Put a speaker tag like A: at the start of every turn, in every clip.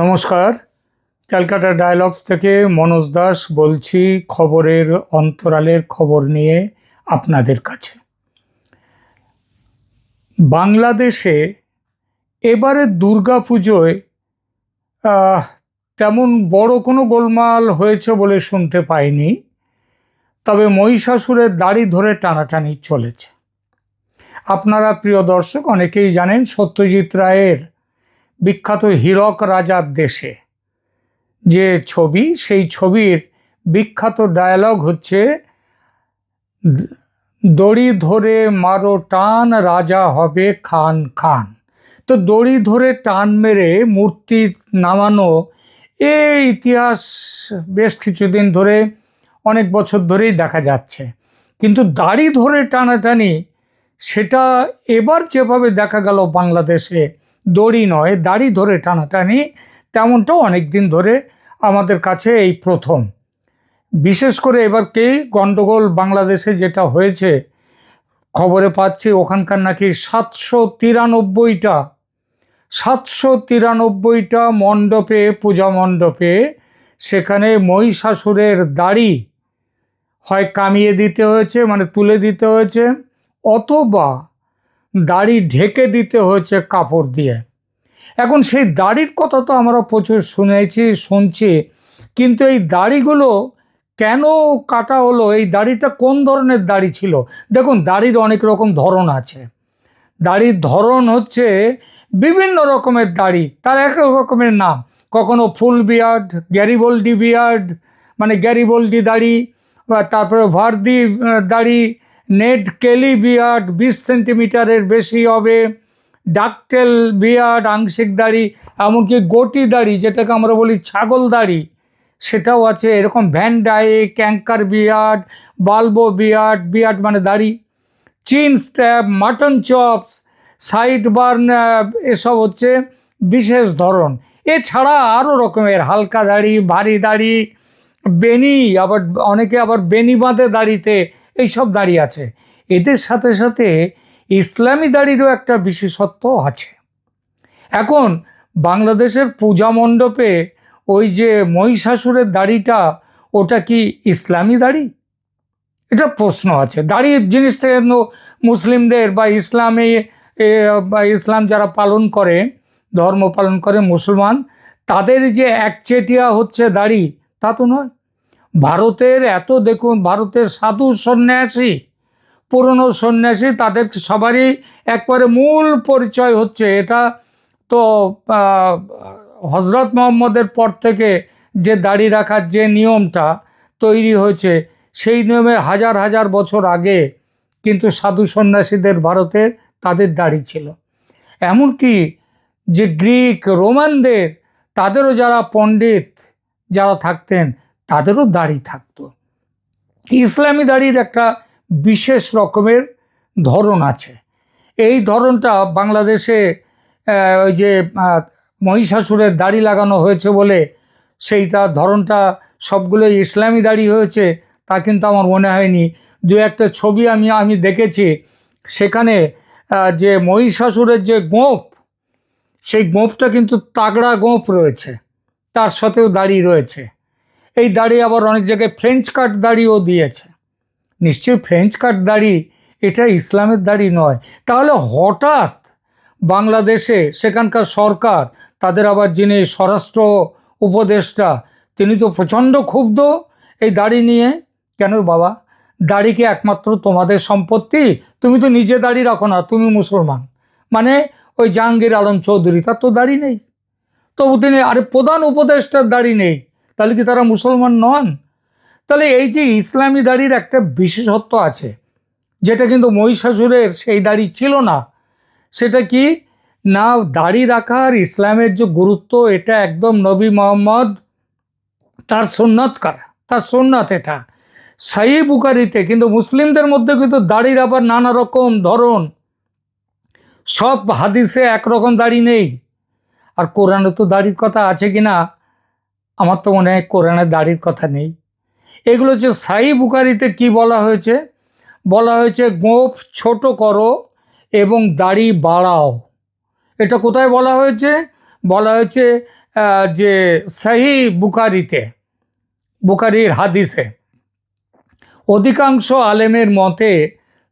A: নমস্কার। ক্যালকাটা ডায়ালগস থেকে মনোজ দাস বলছি খবরের অন্তরালের খবর নিয়ে আপনাদের কাছে। বাংলাদেশে এবারে দুর্গা পুজোয় তেমন বড় কোনো গোলমাল হয়েছে বলে শুনতে পাইনি, তবে মহিষাসুরের দাড়ি ধরে টানাটানি চলেছে। আপনারা প্রিয় দর্শক, অনেকেই জানেন সত্যজিৎ রায়ের বিখ্যাত হীরক রাজার দেশে। যে ছবি, সেই ছবির বিখ্যাত ডায়ালগ হচ্ছে, দড়ি ধরে মারো, টান রাজা হবে খান খান। তো দড়ি ধরে টান মেরে মূর্তি নামানো, এই ইতিহাস বেশ কিছুদিন ধরে, অনেক বছর ধরেই দেখা যাচ্ছে। কিন্তু দাড়ি ধরে টানাটানি, সেটা এবার যেভাবে দেখা গেল বাংলাদেশে দড়ি নয়, দাড়ি ধরে টানাটানি, তেমনটাও অনেক দিন ধরে আমাদের কাছে এই প্রথম। বিশেষ করে এবার কে গণ্ডগোল বাংলাদেশে যেটা হয়েছে, খবরে পাচ্ছি ওখানকার নাকি সাতশো তিরানব্বইটা সাতশো তিরানব্বইটা মণ্ডপে, পূজা মণ্ডপে সেখানে মহিষাসুরের দাড়ি হয় কামিয়ে দিতে হয়েছে মানে তুলে দিতে হয়েছে, অথবা দাড়ি ঢেকে দিতে হয়েছে কাপড় দিয়ে। এখন সেই দাড়ির কথা তো আমরা প্রচুর শুনেছি, শুনছি। কিন্তু এই দাড়িগুলো কেন কাটা হলো? এই দাড়িটা কোন ধরনের দাড়ি ছিল? দেখুন, দাড়ির অনেক রকম ধরন আছে। দাড়ির ধরন হচ্ছে বিভিন্ন রকমের দাড়ি, তার এক রকমের নাম। কখনো ফুল বিয়ার্ড, গ্যারিবোল্ডি বিয়ার্ড মানে গ্যারিবোল্ডি দাড়ি, বা তারপরে ভার্দি দাড়ি নেট কেলি বিয়ার্ড বিশ সেন্টিমিটারের বেশি হবে, ডাকটেল বিয়ার্ড আংশিক দাড়ি, এমনকি গোটি দাড়ি, যেটাকে আমরা বলি ছাগল দাড়ি, সেটাও আছে। এরকম van dyke anchor beard, balbo beard beard মানে দাড়ি, chin strap mutton chops, sideburn এসব হচ্ছে বিশেষ ধরন। এছাড়া আরও রকমের হালকা দাড়ি, ভারী দাড়ি বেনি আবার অনেকে আবার বেনি বাঁধে দাড়িতে, এইসব দাড়ি আছে। এদের সাথে সাথে ইসলামী দাড়িরও একটা বিশেষত্ব আছে। এখন বাংলাদেশের পূজা মণ্ডপে ওই যে মহিষাসুরের দাড়িটা, ওটা কি ইসলামী দাড়ি? এটা প্রশ্ন আছে। দাড়ির জিনিসটা যেন মুসলিমদের বা ইসলামে বা ইসলাম যারা পালন করে, ধর্ম পালন করে মুসলমান, তাদের যে একচেটিয়া হচ্ছে দাড়ি, তা তো নয়। ভারতের এত দেখুন, ভারতের সাধু সন্ন্যাসী, পুরনো সন্ন্যাসী, তাদের সবারই একবারে মূল পরিচয় হচ্ছে? এটা তো হজরত মোহাম্মদের পর থেকে যে দাড়ি রাখার যে নিয়মটা তৈরি হয়েছে, সেই নিয়মের হাজার হাজার বছর আগে কিন্তু সাধু সন্ন্যাসীদের ভারতে তাদের দাড়ি ছিল। এমনকি যে গ্রিক, রোমানদের, তাদেরও যারা পণ্ডিত যারা থাকতেন তাদেরও দাড়ি থাকতো। ইসলামী দাড়ির একটা বিশেষ রকমের ধরন আছে। এই ধরনটা বাংলাদেশে ওই যে মহিষাসুরের দাড়ি লাগানো হয়েছে বলে সেই তার ধরনটা সবগুলোই ইসলামী দাড়ি হয়েছে, তা কিন্তু আমার মনে হয়নি। দু একটা ছবি আমি আমি দেখেছি, সেখানে যে মহিষাসুরের যে গোঁপ সেই গোঁপটা কিন্তু তাগড়া গোঁপ রয়েছে, তার সাথেও দাড়ি রয়েছে। এই দাড়ি আবার অনেক জায়গায় ফ্রেঞ্চ কাট দাড়িও দিয়েছে। নিশ্চয়ই ফ্রেঞ্চ কাট দাড়ি, এটা ইসলামের দাড়ি নয়। তাহলে হঠাৎ বাংলাদেশে সেখানকার সরকার, তাদের আবার যিনি স্বরাষ্ট্র উপদেষ্টা, তিনি তো প্রচণ্ড ক্ষুব্ধ এই দাড়ি নিয়ে। কেন বাবা? দাড়ি কি একমাত্র তোমাদের সম্পত্তি? তুমি তো নিজে দাড়ি রাখো না, তুমি মুসলমান। মানে ওই জাহাঙ্গীর আলম চৌধুরী, তার তো দাড়ি নেই। তবু তিনি আরে প্রধান উপদেষ্টার দাড়ি নেই। তাহলে কি তারা মুসলমান নন? তাহলে এই যে ইসলামী দাড়ির একটা বিশেষত্ব আছে, যেটা কিন্তু মহিষাসুরের সেই দাড়ি ছিল না, সেটা কি? না দাড়ি রাখার ইসলামের যে গুরুত্ব, এটা একদম নবী মোহাম্মদ, তার সুন্নত করা? তার সুন্নত এটা। সাহি বুকারিতে কিন্তু মুসলিমদের মধ্যে কিন্তু দাড়ির আবার নানা রকম ধরন। সব হাদিসে একরকম দাড়ি নেই। আর কোরআনে তো দাড়ির কথা আছে কি না আমার তো মনে হয় কোরআনে দাড়ির কথা নেই। এগুলো হচ্ছে সাই বুকারিতে কি বলা হয়েছে? বলা হয়েছে, গোঁফ ছোট করো এবং দাড়ি বাড়াও। এটা কোথায় বলা হয়েছে? বলা হয়েছে যে সাহি বুকারিতে বুকারির হাদিসে। অধিকাংশ আলেমের মতে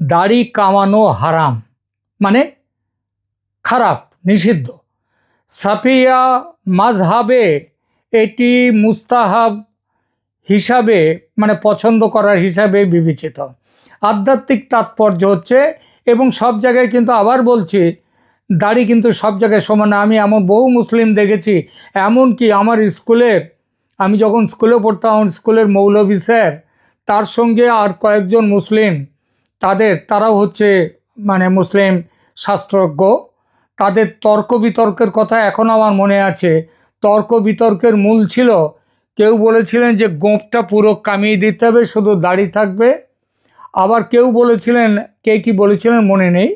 A: দাড়ি কামানো হারাম মানে খারাপ, নিষিদ্ধ। সাফিয়া মাজহাবে এটি মুস্তাহাব হিসাবে মানে পছন্দ করার হিসাবে বিবেচিত। আধ্যাত্মিক তাৎপর্য হচ্ছে, এবং সব জায়গায় কিন্তু আবার বলছি, দাড়ি কিন্তু সব জায়গায় সমান আমি এমন বহু মুসলিম দেখেছি, এমনকি আমার স্কুলের, আমি যখন স্কুলে পড়তাম, আমার স্কুলের মৌলভী স্যার, তার সঙ্গে আর কয়েকজন মুসলিম, তাদের, তারাও হচ্ছে মানে মুসলিম শাস্ত্রজ্ঞ, তাদের তর্ক বিতর্কের কথা এখন আমার মনে আছে। তর্ক বিতর্কের মূল ছিল। কেউ বলেছিলেন যে গোঁপটা পুরো কামিয়ে দিতে হবে, শুধু দাড়ি থাকবে। আবার কেউ বলেছিলেন, কে কি বলেছিলেন মনে নেই।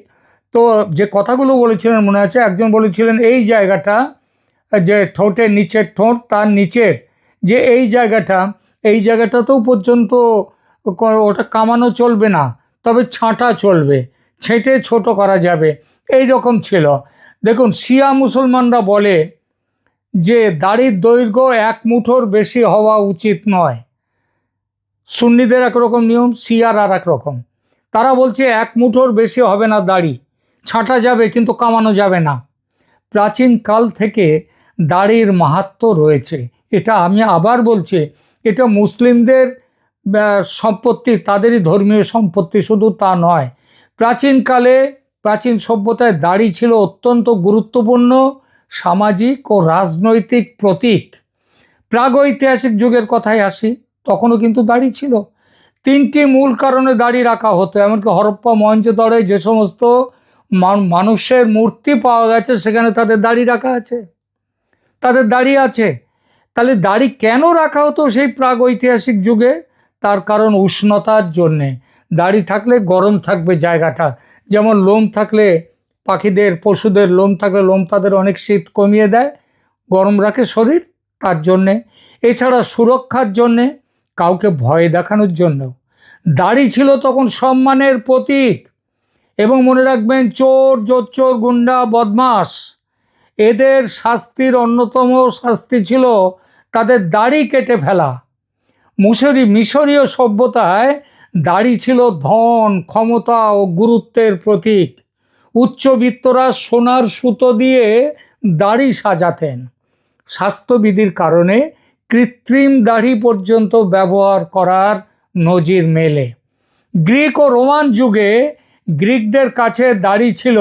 A: তো যে কথাগুলো বলেছিলেন মনে আছে, একজন বলেছিলেন, এই জায়গাটা যে ঠোঁটের নিচের ঠোঁট, তার নিচের যে এই জায়গাটা, এই জায়গাটাতেও পর্যন্ত ওটা কামানো চলবে না, তবে ছাঁটা চলবে, ছেঁটে ছোট করা যাবে। এই রকম ছিল। দেখুন, শিয়া মুসলমানরা বলে যে দাড়ির দৈর্ঘ্য এক মুঠোর বেশি হওয়া উচিত নয়। সুন্নিদের একরকম নিয়ম শিয়ার আর একরকম। তারা বলছে, এক মুঠোর বেশি হবে না দাড়ি। ছাঁটা যাবে, কিন্তু কামানো যাবে না। প্রাচীন কাল থেকে দাড়ির মাহাত্ম্য রয়েছে। এটা আমি আবার বলছি, এটা মুসলিমদের সম্পত্তি, তাদেরই ধর্মীয় সম্পত্তি, শুধু তা নয়। প্রাচীনকালে প্রাচীন সভ্যতায় দাড়ি ছিল অত্যন্ত গুরুত্বপূর্ণ। সামাজিক ও রাজনৈতিক প্রতীক। প্রাগৈতিহাসিক যুগের কথায় আসি, তখনও কিন্তু দাড়ি ছিল। তিনটি মূল কারণে দাড়ি রাখা হতো, এমনকি হরপ্পা মহেঞ্জোদড়ে যে সমস্ত মান- মানুষের মূর্তি পাওয়া গেছে, সেখানে তাদের দাড়ি রাখা আছে। তাদের দাড়ি আছে। তাহলে দাড়ি কেন রাখা হতো সেই প্রাগৈতিহাসিক যুগে? তার কারণ উষ্ণতার জন্যে। দাড়ি থাকলে গরম থাকবে জায়গাটা। যেমন লোম থাকলে পাখিদের, পশুদের লোম থাকলে লোম তাদের অনেক শীত কমিয়ে দেয়, গরম রাখে শরীর তার জন্যে। এছাড়া সুরক্ষার জন্যে, কাউকে ভয় দেখানোর জন্য দাড়ি ছিল তখন সম্মানের প্রতীক এবং মনে রাখবেন চোর, জোচ্চোর, গুন্ডা বদমাস এদের শাস্তির অন্যতম শাস্তি ছিল তাদের দাড়ি কেটে ফেলা। মুসরি মিশরীয় সভ্যতায় দাড়ি ছিল ধন, ক্ষমতা ও গুরুত্বের প্রতীক। উচ্চবিত্তরা সোনার সুতো দিয়ে দাড়ি সাজাতেন। স্বাস্থ্যবিধির কারণে কৃত্রিম দাড়ি পর্যন্ত ব্যবহার করার নজির মেলে। গ্রিক ও রোমান যুগে গ্রিকদের কাছে দাড়ি ছিল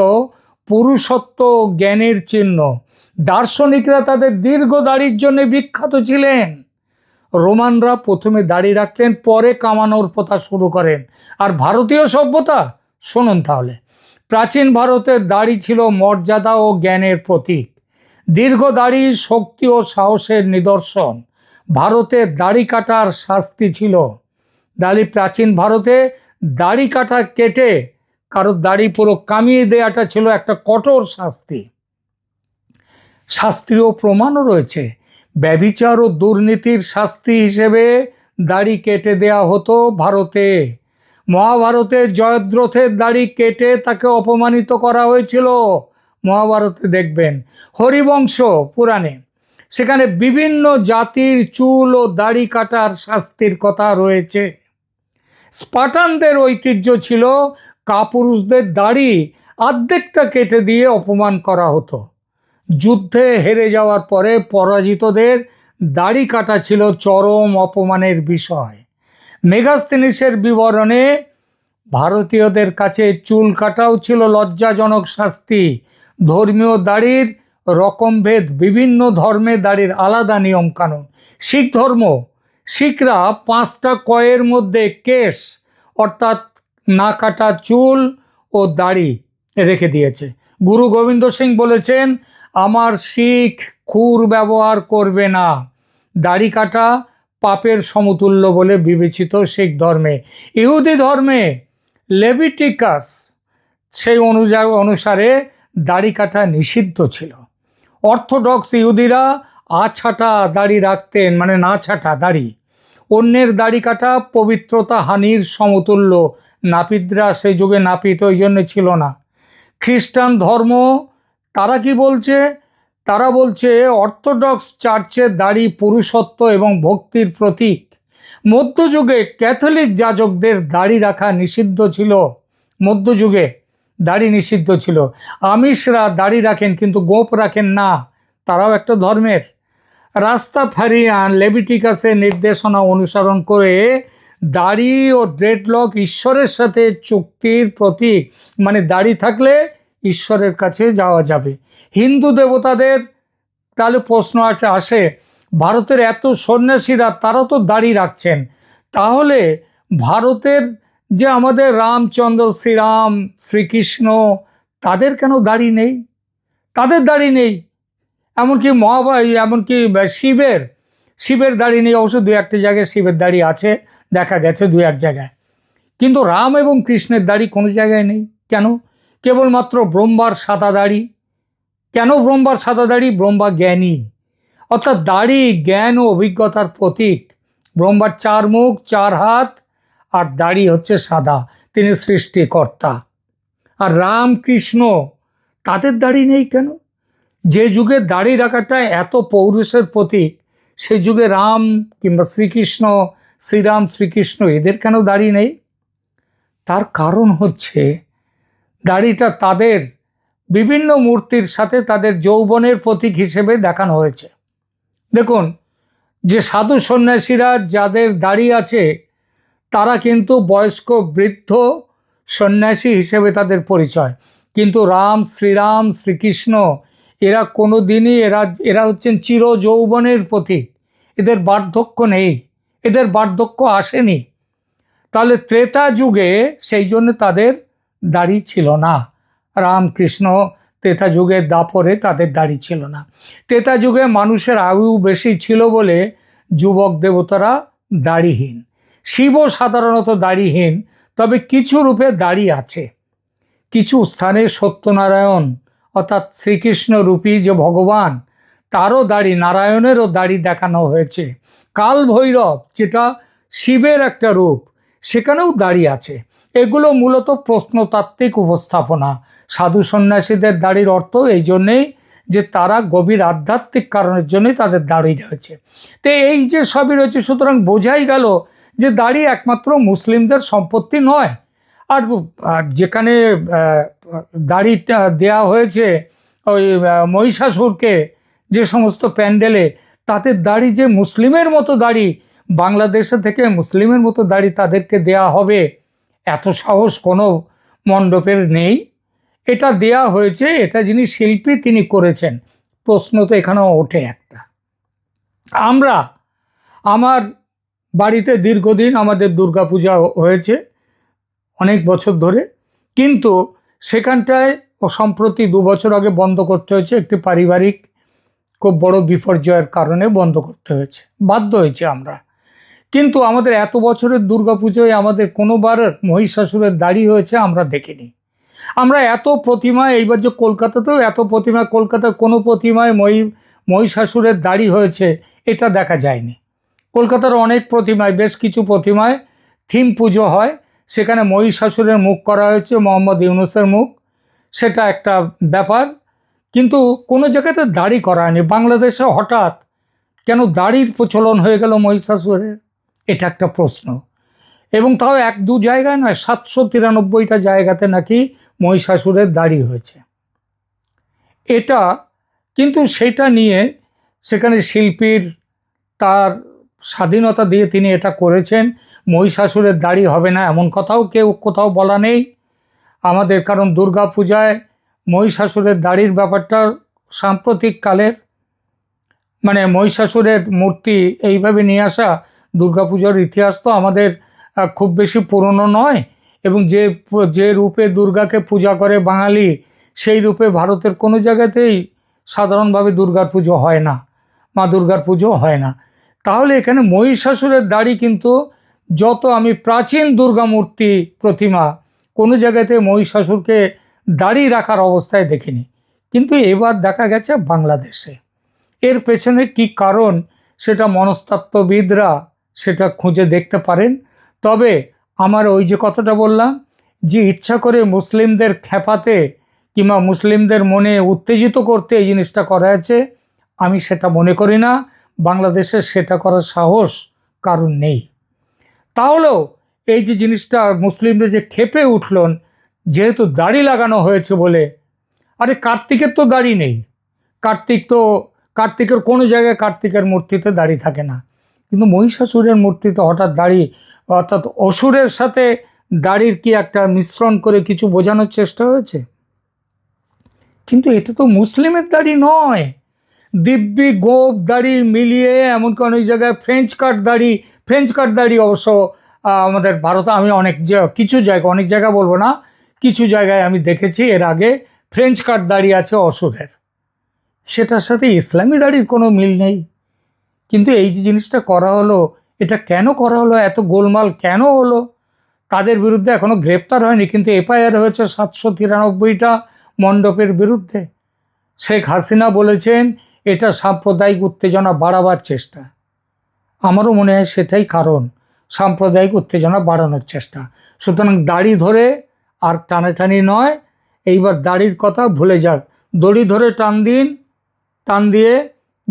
A: পুরুষত্ব জ্ঞানের চিহ্ন। দার্শনিকরা তাদের দীর্ঘ দাড়ির জন্য বিখ্যাত ছিলেন। রোমানরা প্রথমে দাড়ি রাখতেন, পরে কামানোর প্রথা শুরু করেন। আর ভারতীয় সভ্যতা, শুনুন তাহলে। প্রাচীন ভারতের দাড়ি ছিল মর্যাদা ও জ্ঞানের প্রতীক। দীর্ঘ দাড়ি শক্তি ও সাহসের নিদর্শন। ভারতে দাড়ি কাটার শাস্তি ছিল। দাড়ি প্রাচীন ভারতে দাড়ি কাটা কেটে কারোর দাড়ি পুরো কামিয়ে দেওয়াটা ছিল একটা কঠোর শাস্তি। শাস্ত্রীয় প্রমাণও রয়েছে। ব্যবিচার ও দুর্নীতির শাস্তি হিসেবে দাড়ি কেটে দেয়া হতো ভারতে। মহাভারতে জয়দ্রথের দাড়ি কেটে তাকে অপমানিত করা হয়েছিল। মহাভারতে দেখবেন, হরিবংশ পুরাণে। সেখানে বিভিন্ন জাতির চুল ও দাড়ি কাটার শাস্তির কথা রয়েছে। স্পাটানদের ঐতিহ্য ছিল, কাপুরুষদের দাড়ি অর্ধেকটা কেটে দিয়ে অপমান করা হতো। যুদ্ধে হেরে যাওয়ার পরে পরাজিতদের দাড়ি কাটা ছিল চরম অপমানের বিষয়। মেগাস্তিনিসের বিবরণে ভারতীয়দের কাছে চুল কাটাও ছিল লজ্জাজনক শাস্তি। ধর্মীয় দাড়ির রকমভেদ বিভিন্ন ধর্মে দাড়ির আলাদা নিয়ম কানুন শিখ ধর্ম, শিখরা পাঁচটা কয়ের মধ্যে কেশ, অর্থাৎ না কাটা চুল ও দাড়ি রেখে দিয়েছে। গুরু গোবিন্দ সিং বলেছেন, আমার শিখ খুর ব্যবহার করবে না। দাড়ি কাটা পাপের সমতুল্য বলে বিবেচিত শিখ ধর্মে। ইহুদি ধর্মে লেভিটিকাস সেই অনুযায়ী অনুসারে দাড়ি কাটা নিষিদ্ধ ছিল। অর্থোডক্স ইহুদিরা আছাটা দাড়ি রাখতেন মানে না ছাটা দাড়ি। অন্যের দাড়ি কাটা পবিত্রতা হানির সমতুল্য। নাপিতরা সেই যুগে নাপিত, ওই জন্য ছিল না। খ্রিস্টান ধর্ম, তারা কি বলছে? তারা বলছে, অর্থোডক্স চার্চের দাড়ি, পুরুষত্ব এবং ভক্তির প্রতীক। মধ্যযুগে ক্যাথলিক যাজকদের দাড়ি রাখা নিষিদ্ধ ছিল। মধ্যযুগে দাড়ি নিষিদ্ধ ছিল। আমিষরা দাড়ি রাখেন কিন্তু গোপ রাখেন না। তারাও একটা ধর্মের। রাস্তা ফারিয়ান লেবিটিকাসের নির্দেশনা অনুসরণ করে দাড়ি ও ড্রেডলক ঈশ্বরের সাথে চুক্তির প্রতীক। মানে দাড়ি থাকলে ঈশ্বরের কাছে যাওয়া যাবে। হিন্দু দেবতাদের তাহলে প্রশ্ন আছে, আসে, ভারতের এত সন্ন্যাসীরা তারা তো দাড়ি রাখছেন। তাহলে ভারতের যে আমাদের রামচন্দ্র, শ্রীরাম, শ্রীকৃষ্ণ, তাদের কেন দাড়ি নেই? তাদের দাড়ি নেই। এমনকি মহাবাই এমনকি শিবের শিবের দাড়ি নেই। অবশ্য দু একটা জায়গায় শিবের দাড়ি আছে, দেখা গেছে দু এক জায়গায়। কিন্তু রাম এবং কৃষ্ণের দাড়ি কোনো জায়গায় নেই। কেন? কেবলমাত্র ব্রহ্মার সাদা দাড়ি? কেন ব্রহ্মার সাদা দাড়ি? ব্রহ্মা জ্ঞানী। অর্থাৎ দাড়ি জ্ঞান ও অভিজ্ঞতার প্রতীক। ব্রহ্মার চার মুখ, চার হাত, আর দাড়ি হচ্ছে সাদা। তিনি সৃষ্টিকর্তা। আর রাম কৃষ্ণ তাদের দাড়ি নেই কেন? যে যুগে দাড়ি রাখাটা এত পৌরুষের প্রতীক সে যুগে রাম কিংবা শ্রীকৃষ্ণ, শ্রীরাম, শ্রীকৃষ্ণ, এদের কেন দাড়ি নেই? তার কারণ হচ্ছে দাড়িটা তাদের বিভিন্ন মূর্তির সাথে তাদের যৌবনের প্রতীক হিসেবে দেখানো হয়েছে। দেখুন, যে সাধু সন্ন্যাসীরা যাদের দাড়ি আছে, তারা কিন্তু বয়স্ক বৃদ্ধ সন্ন্যাসী হিসেবে তাদের পরিচয়। কিন্তু রাম, শ্রীরাম, শ্রীকৃষ্ণ, এরা কোনো দিনই এরা এরা হচ্ছেন চির যৌবনের প্রতীক। এদের বার্ধক্য নেই, এদের বার্ধক্য আসেনি। তাহলে ত্রেতা যুগে সেই জন্য তাদের দাড়ি ছিল না। রামকৃষ্ণ তেতা যুগের দাপরে তাদের দাড়ি ছিল না। তেতা যুগে মানুষের আয়ু বেশি ছিল বলে যুবক দেবতারা দাড়িহীন। শিবও সাধারণত দাড়িহীন, তবে কিছু রূপে দাড়ি আছে। কিছু স্থানে সত্যনারায়ণ, অর্থাৎ শ্রীকৃষ্ণ রূপী যে ভগবান, তারও দাড়ি, নারায়ণেরও দাড়ি দেখানো হয়েছে। কাল ভৈরব যেটা শিবের একটা রূপ, সেখানেও দাড়ি আছে। এগুলো মূলত প্রশ্নতাত্ত্বিক উপস্থাপনা। সাধু সন্ন্যাসীদের দাড়ির অর্থ এই জন্যেই যে তারা গভীর আধ্যাত্মিক কারণের জন্যই তাদের দাড়ি রয়েছে। তো এই যে সবই রয়েছে, সুতরাং বোঝাই গেল যে দাড়ি একমাত্র মুসলিমদের সম্পত্তি নয়। আর যেখানে দাড়িটা দেয়া হয়েছে ওই মহিষাসুরকে যে সমস্ত প্যান্ডেলে তাদের দাড়ি যে মুসলিমের মতো দাড়ি, বাংলাদেশে থেকে মুসলিমের মতো দাড়ি তাদেরকে দেয়া হবে এত সাহস কোনো মণ্ডপের নেই। এটা দেয়া হয়েছে, এটা যিনি শিল্পী তিনি করেছেন। প্রশ্ন তো এখানেও ওঠে একটা। আমরা, আমার বাড়িতে দীর্ঘদিন আমাদের দুর্গাপূজা হয়েছে, অনেক বছর ধরে। কিন্তু সেখানটায় সম্প্রতি দু বছর আগে বন্ধ করতে হয়েছে, একটি পারিবারিক খুব বড় বিপর্যয়ের কারণে বন্ধ করতে হয়েছে। বাধ্য হয়েছে আমরা। কিন্তু আমাদের এত বছরের দুর্গাপুজোয় আমাদের কোনোবার মহিষাসুরের দাড়ি হয়েছে আমরা দেখিনি। আমরা এত প্রতিমা এইবার যে কলকাতাতেও এত প্রতিমা কলকাতার কোনো প্রতিমায় মহি, মহিষাসুরের দাড়ি হয়েছে, এটা দেখা যায়নি। কলকাতার অনেক প্রতিমায়, বেশ কিছু প্রতিমায় থিম পুজো হয়, সেখানে মহিষাসুরের মুখ করা হয়েছে, মোহাম্মদ ইউনুসের মুখ, সেটা একটা ব্যাপার। কিন্তু কোনো জায়গাতে দাড়ি করা হয়নি। বাংলাদেশে হঠাৎ কেন দাড়ির প্রচলন হয়ে গেল মহিষাসুরের? এটা একটা প্রশ্ন। এবং তাও এক দু জায়গায় নয়, সাতশো তিরানব্বইটা জায়গাতে নাকি মহিষাসুরের দাড়ি হয়েছে। এটা কিন্তু সেটা নিয়ে সেখানে শিল্পীর তার স্বাধীনতা দিয়ে তিনি এটা করেছেন, মহিষাসুরের দাড়ি হবে না এমন কথাও কেউ কোথাও বলা নেই। আমাদের কারণ দুর্গা পূজায় মহিষাসুরের দাড়ির ব্যাপারটা সাম্প্রতিক কালের মানে মহিষাসুরের মূর্তি এইভাবে নিয়ে আসা দুর্গাপুজোর ইতিহাস তো আমাদের খুব বেশি পুরনো নয় এবং যে যে রূপে দুর্গাকে পূজা করে বাঙালি, সেই রূপে ভারতের কোনো জায়গাতেই সাধারণভাবে দুর্গার পুজো হয় না, মা দুর্গার পুজো হয় না। তাহলে এখানে মহিষাসুরের দাড়ি কিন্তু যত আমি প্রাচীন দুর্গা মূর্তি প্রতিমা, কোনো জায়গাতে মহিষাসুরকে দাড়ি রাখার অবস্থায় দেখিনি। কিন্তু এবার দেখা গেছে বাংলাদেশে। এর পেছনে কি কারণ, সেটা মনস্তাত্ত্ববিদরা সেটা খুঁজে দেখতে পারেন। তবে আমার ওই যে কথাটা বললাম যে ইচ্ছা করে মুসলিমদের খেপাতে কিংবা মুসলিমদের মনে উত্তেজিত করতে এই জিনিসটা করা আছে, আমি সেটা মনে করি না। বাংলাদেশে সেটা করার সাহস কারণ নেই। তাহলেও এই যে জিনিসটা মুসলিমরা যে খেপে উঠলন যেহেতু দাড়ি লাগানো হয়েছে বলে, আরে কার্তিকের তো দাড়ি নেই। কার্তিক তো, কার্তিকের কোনো জায়গায় কার্তিকের মূর্তিতে দাড়ি থাকে না। কিন্তু মহিষাসুরের মূর্তিতে হঠাৎ দাড়ি অর্থাৎ অসুরের সাথে দাড়ির কি একটা মিশ্রণ করে কিছু বোঝানোর চেষ্টা হয়েছে? কিন্তু এটা তো মুসলিমের দাড়ি নয়। দিব্যি গোপ দাড়ি মিলিয়ে, এমনকি অনেক জায়গায় ফ্রেঞ্চ কাট দাড়ি ফ্রেঞ্চ কাট দাড়ি অবশ্য আমাদের ভারতে আমি অনেক কিছু জায়গা, অনেক জায়গা বলব না, কিছু জায়গায় আমি দেখেছি এর আগে ফ্রেঞ্চ কাট দাড়ি আছে অসুরের। সেটার সাথে ইসলামী দাড়ির কোনো মিল নেই। কিন্তু এই যে জিনিসটা করা হলো, এটা কেন করা হলো, এত গোলমাল কেন হলো? তাদের বিরুদ্ধে এখনও গ্রেপ্তার হয়নি, কিন্তু এফআইআর হয়েছে সাতশো তিরানব্বইটা মণ্ডপের বিরুদ্ধে। শেখ হাসিনা বলেছেন, এটা সাম্প্রদায়িক উত্তেজনা বাড়াবার চেষ্টা। আমারও মনে হয় সেটাই কারণ, সাম্প্রদায়িক উত্তেজনা বাড়ানোর চেষ্টা। সুতরাং দাড়ি ধরে আর টানাটানি নয়, এইবার দাড়ির কথা ভুলে যাক। দড়ি ধরে টান দিন, টান দিয়ে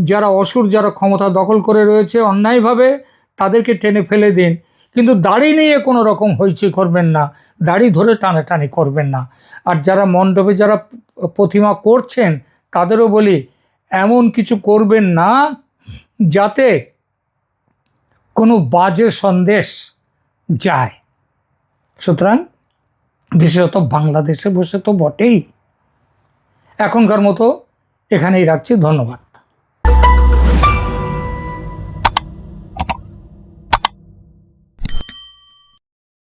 A: যারা অসুর, যারা ক্ষমতা দখল করে রয়েছে, অন্যায়ভাবে তাদেরকে টেনে ফেলে দিন। কিন্তু দাড়ি নিয়ে কোনো রকম হইচই করবেন না। দাড়ি ধরে টানাটানি করবেন না। আর যারা মণ্ডপে যারা প্রতিমা করছেন, তাদেরও বলি, এমন কিছু করবেন না যাতে কোনো বাজে সন্দেশ যায়। সুতরাং বিশেষত বাংলাদেশে বসে তো বটেই। এখনকার মতো এখানেই রাখছি। ধন্যবাদ।